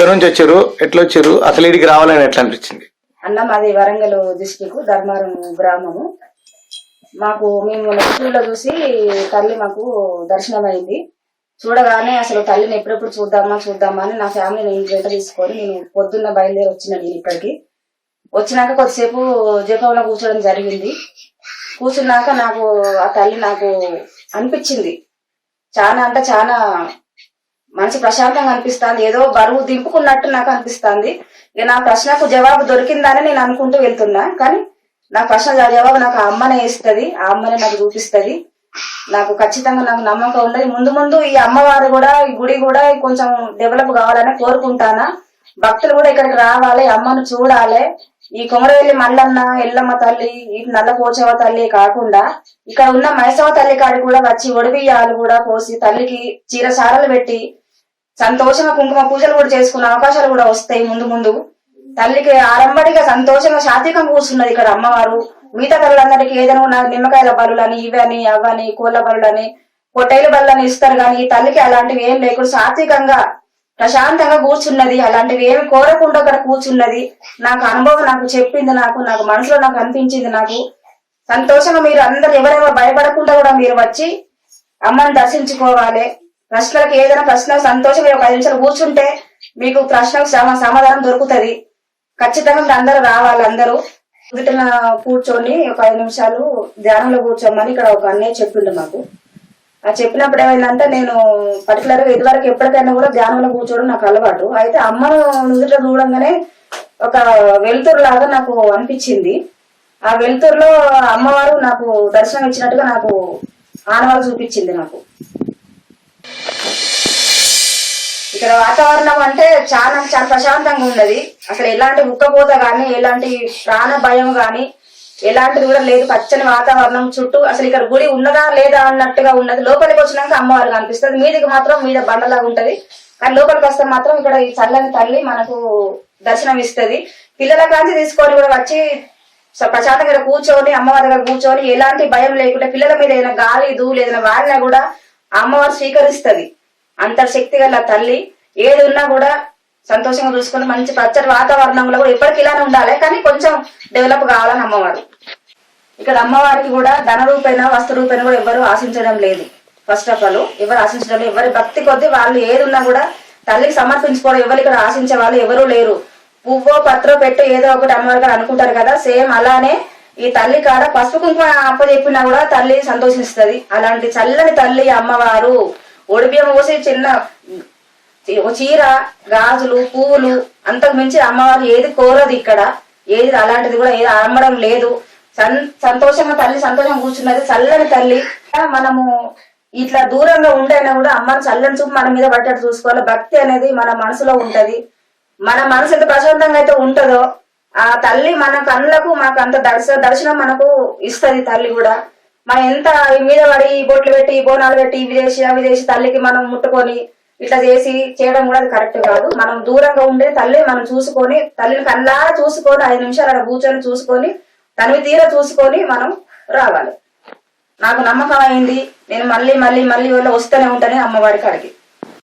ఎక్కడి నుంచి వచ్చారు ఎట్లా వచ్చారు? అసలు ఇడికి రావాలని ఎట్లా అనిపించింది? అన్న మాది వరంగల్ డిస్టిక్ ధర్మారం గ్రామము. మాకు మేము నెట్లో చూసి తల్లి మాకు దర్శనం అయింది చూడగానే అసలు తల్లిని ఎప్పుడెప్పుడు చూద్దామా చూద్దామా అని నా ఫ్యామిలీ నేను వెంట తీసుకొని నేను పొద్దున్న బయలుదేరి వచ్చిన నేను ఇక్కడికి వచ్చినాక కొద్దిసేపు జపంలో కూర్చోవడం జరిగింది. కూర్చున్నాక నాకు ఆ తల్లి నాకు అనిపించింది. చాలా అంటే చాలా మనసు ప్రశాంతంగా అనిపిస్తుంది. ఏదో బరువు దింపుకున్నట్టు నాకు అనిపిస్తుంది. ఇక నా ప్రశ్నకు జవాబు దొరికిందని నేను అనుకుంటూ వెళ్తున్నా. కానీ నా ప్రశ్న జవాబు నాకు ఆ అమ్మనే ఇస్తుంది. ఆ అమ్మనే నాకు చూపిస్తుంది. నాకు ఖచ్చితంగా నాకు నమ్మకం ఉన్నది ముందు ముందు ఈ అమ్మవారు కూడా ఈ గుడి కూడా కొంచెం డెవలప్ కావాలని కోరుకుంటానా? భక్తులు కూడా ఇక్కడికి రావాలి. అమ్మను చూడాలి. ఈ కొమరవెల్లి మల్లన్న ఎల్లమ్మ తల్లి ఈ నల్ల పోచవ తల్లి కాకుండా ఇక్కడ ఉన్న మైసవ తల్లి కాడి కూడా వచ్చి ఒడిబియ్యాలు కూడా పోసి తల్లికి చీరసారలు పెట్టి సంతోషంగా కుంకుమ పూజలు కూడా చేసుకునే అవకాశాలు కూడా వస్తాయి ముందు ముందు. తల్లికి ఆరంభడిగా సంతోషంగా శాతికం కూర్చున్నది ఇక్కడ అమ్మవారు. మిగతా తల్లులందరికీ ఏదైనా నిమ్మకాయల బలులని ఇవని అవని కోళ్ళ బలులని పొట్టైల బలులని ఇస్తారు కానీ ఈ తల్లికి అలాంటివి ఏం లేకుండా సాత్వికంగా ప్రశాంతంగా కూర్చున్నది. అలాంటివి ఏమి కోరకుండా అక్కడ కూర్చున్నది. నాకు అనుభవం నాకు చెప్పింది నాకు నాకు మనసులో నాకు అనిపించింది నాకు. సంతోషంగా మీరు అందరు ఎవరెవరు భయపడకుండా కూడా మీరు వచ్చి అమ్మని దర్శించుకోవాలి. ప్రశ్నలకు ఏదైనా ప్రశ్న సంతోషంగా ఒక ఐదు నిమిషాలు కూర్చుంటే మీకు ప్రశ్నకు సమాధానం దొరుకుతుంది. ఖచ్చితంగా మీరు అందరూ రావాలి అందరూ. వీటిన కూర్చొని ఒక ఐదు నిమిషాలు ధ్యానంలో కూర్చోమని ఇక్కడ ఒక అన్నయ్య చెప్పిండు మాకు. ఆ చెప్పినప్పుడు ఏమైందంటే నేను పర్టికులర్గా ఇదివరకు ఎప్పటికైనా కూడా ధ్యానంలో కూర్చోవడం నాకు అలవాటు. అయితే అమ్మను నుదుట చూడంగానే ఒక వెలుతురు లాగా నాకు అనిపించింది. ఆ వెలుతురులో అమ్మవారు నాకు దర్శనం ఇచ్చినట్టుగా నాకు ఆనవాళ్ళు చూపించింది నాకు. ఇక్కడ వాతావరణం అంటే చాలా చాలా ప్రశాంతంగా ఉన్నది. అసలు ఎలాంటి ఉక్కపోత గాని ఎలాంటి ప్రాణ భయం గాని ఎలాంటిది కూడా లేదు. పచ్చని వాతావరణం చుట్టూ అసలు ఇక్కడ గుడి ఉన్నదా లేదా అన్నట్టుగా ఉన్నది. లోపలికి వచ్చినాక అమ్మవారు కనిపిస్తుంది. మీదికి మాత్రం మీద బండలాగా ఉంటది. కానీ లోపలికి వస్తే మాత్రం ఇక్కడ ఈ చల్లని తల్లి మనకు దర్శనం ఇస్తుంది. పిల్లల కాంచి తీసుకొని కూడా వచ్చి ప్రశాంతంగా ఇక్కడ కూర్చొని అమ్మవారి దగ్గర కూర్చొని ఎలాంటి భయం లేకుండా పిల్లల మీద ఏదైనా గాలి దూలు ఏదైనా వారినా కూడా అమ్మవారు స్వీకరిస్తుంది. అంత శక్తి గల తల్లి. ఏది ఉన్నా కూడా సంతోషంగా చూసుకుని మంచి పచ్చటి వాతావరణంలో కూడా ఎప్పటికీ ఇలానే ఉండాలి. కానీ కొంచెం డెవలప్ కావాలని అమ్మవారు. ఇక్కడ అమ్మవారికి కూడా ధన రూపైన వస్తు రూపైన కూడా ఎవరు ఆశించడం లేదు. ఫస్ట్ ఆఫ్ ఆల్ ఎవరు ఆశించడం ఎవరి భక్తి కొద్దీ వాళ్ళు ఏది ఉన్నా కూడా తల్లికి సమర్పించుకోవడం ఎవరు ఇక్కడ ఆశించే వాళ్ళు ఎవరూ లేరు. పువ్వో పత్రో పెట్టు ఏదో ఒకటి అమ్మవారు గారు అనుకుంటారు కదా సేమ్ అలానే ఈ తల్లి కాడ పసుపు కుంకుమ అప్పచెప్పినా కూడా తల్లి సంతోషిస్తుంది. అలాంటి చల్లని తల్లి అమ్మవారు. ఒడిబియ్యం పోసి చిన్న ఒక చీర గాజులు పువ్వులు అంతకు మించి అమ్మవారు ఏది కోరదు ఇక్కడ. ఏది అలాంటిది కూడా ఏది అమ్మడం లేదు. సంతోషంగా తల్లి సంతోషం కూర్చున్నది చల్లని తల్లి. మనము ఇట్లా దూరంగా ఉండైనా కూడా అమ్మని చల్లని చూపు మన మీద పట్టేట్టు చూసుకోవాలి. భక్తి అనేది మన మనసులో ఉంటది. మన మనసు ఎంత ప్రశాంతంగా అయితే ఉంటుందో ఆ తల్లి మన కళ్ళకు మాకు అంత దర్శ దర్శనం మనకు ఇస్తుంది తల్లి కూడా. మనం ఎంత ఈ మీద పడి ఈ బొట్లు పెట్టి ఈ బోనాలు పెట్టి ఇవి చేసి అవి చేసి తల్లికి మనం ముట్టుకొని ఇట్లా చేసి చేయడం కూడా అది కరెక్ట్ కాదు. మనం దూరంగా ఉండే తల్లి మనం చూసుకొని తల్లిని కల్లా చూసుకొని ఐదు నిమిషాలు అక్కడ కూర్చొని చూసుకొని తనవి తీర చూసుకొని మనం రావాలి. నాకు నమ్మకం అయింది. నేను మళ్ళీ మళ్ళీ మళ్ళీ వస్తూనే ఉంటాను అమ్మవారి కాడికి.